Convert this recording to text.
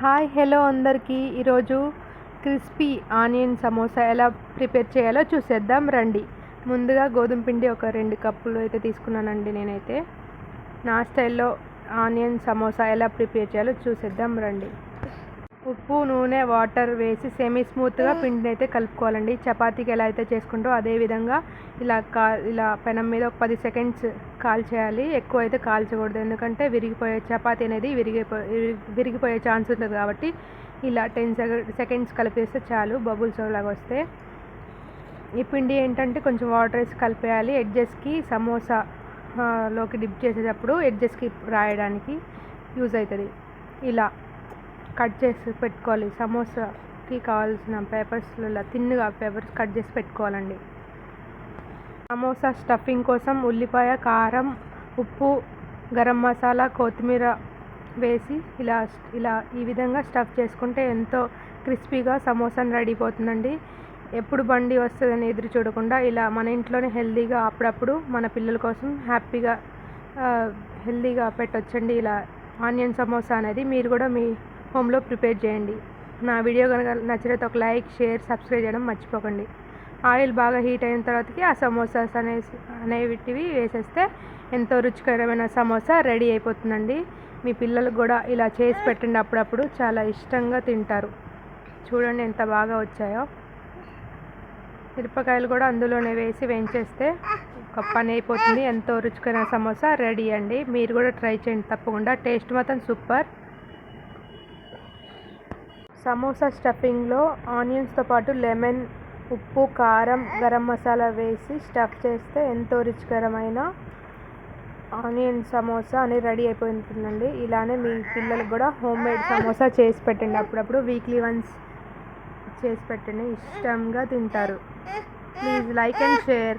Hi hello అందరికీ. ఈరోజు crispy onion samosa ఎలా ప్రిపేర్ చేయాలో చూసేద్దాం రండి. ముందుగా గోధుమ పిండి ఒక రెండు కప్పులు అయితే తీసుకున్నానండి నేనైతే. నా స్టైల్లో ఆనియన్ సమోసా ఎలా ప్రిపేర్ చేయాలో చూసేద్దాం రండి. ఉప్పు నూనె వాటర్ వేసి సెమీ స్మూత్గా పిండిని అయితే కలుపుకోవాలండి. చపాతీకి ఎలా అయితే చేసుకుంటో అదే విధంగా ఇలా కా ఇలా పెనం మీద ఒక పది సెకండ్స్ కాల్చేయాలి. ఎక్కువ అయితే కాల్చకూడదు. ఎందుకంటే విరిగిపోయే చపాతీ అనేది విరిగిపో విరిగిపోయే ఛాన్స్ ఉంటుంది కాబట్టి ఇలా టెన్ సెకండ్స్ కలిపేస్తే చాలు బబుల్స్ లాగా వస్తే. ఈ పిండి ఏంటంటే కొంచెం వాటర్ వేసి కలిపేయాలి. ఎడ్జెస్కి సమోసా లోకి డిప్ చేసేటప్పుడు ఎడ్జెస్కి రాయడానికి యూజ్ అవుతుంది. ఇలా. కట్ చేసి పెట్టుకోవాలి. సమోసాకి కావాల్సిన పేపర్స్లో తిన్నుగా పేపర్స్ కట్ చేసి పెట్టుకోవాలండి. సమోసా స్టఫింగ్ కోసం ఉల్లిపాయ కారం ఉప్పు గరం మసాలా కొత్తిమీర వేసి ఇలా ఇలా ఈ విధంగా స్టఫ్ చేసుకుంటే ఎంతో క్రిస్పీగా సమోసాని రెడీ అయిపోతుందండి ఎప్పుడు బండి వస్తుందని ఎదురు చూడకుండా ఇలా మన ఇంట్లోనే హెల్తీగా అప్పుడప్పుడు మన పిల్లల కోసం హ్యాపీగా హెల్తీగా పెట్టొచ్చండి. ఇలా ఆనియన్ సమోసా అనేది మీరు కూడా మీ హోమ్లో ప్రిపేర్ చేయండి. నా వీడియో కనుక నచ్చినట్టు ఒక లైక్ షేర్ సబ్స్క్రైబ్ చేయడం మర్చిపోకండి. ఆయిల్ బాగా హీట్ అయిన తర్వాతకి ఆ సమోసాస్ అనే అనేవిటివి వేసేస్తే ఎంతో రుచికరమైన సమోసా రెడీ అయిపోతుందండి. మీ పిల్లలకు కూడా ఇలా చేసి పెట్టండి అప్పుడప్పుడు. చాలా ఇష్టంగా తింటారు. చూడండి ఎంత బాగా వచ్చాయో. మిరపకాయలు కూడా అందులోనే వేసి వేయించేస్తే ఒక పని అయిపోతుంది. ఎంతో రుచికరమైన సమోసా రెడీ అండి. మీరు కూడా ట్రై చేయండి తప్పకుండా. టేస్ట్ మాత్రం సూపర్. సమోసా స్టఫింగ్లో ఆనియన్స్తో పాటు లెమన్ ఉప్పు కారం గరం మసాలా వేసి స్టఫ్ చేస్తే ఎంతో రుచికరమైన ఆనియన్ సమోసా అని రెడీ అయిపోతుందండి. ఇలానే మీ పిల్లలకు కూడా హోమ్ మేడ్ సమోసా చేసి పెట్టండి. అప్పుడప్పుడు వీక్లీ వన్స్ చేసి పెట్టండి. ఇష్టంగా తింటారు. Please like and share.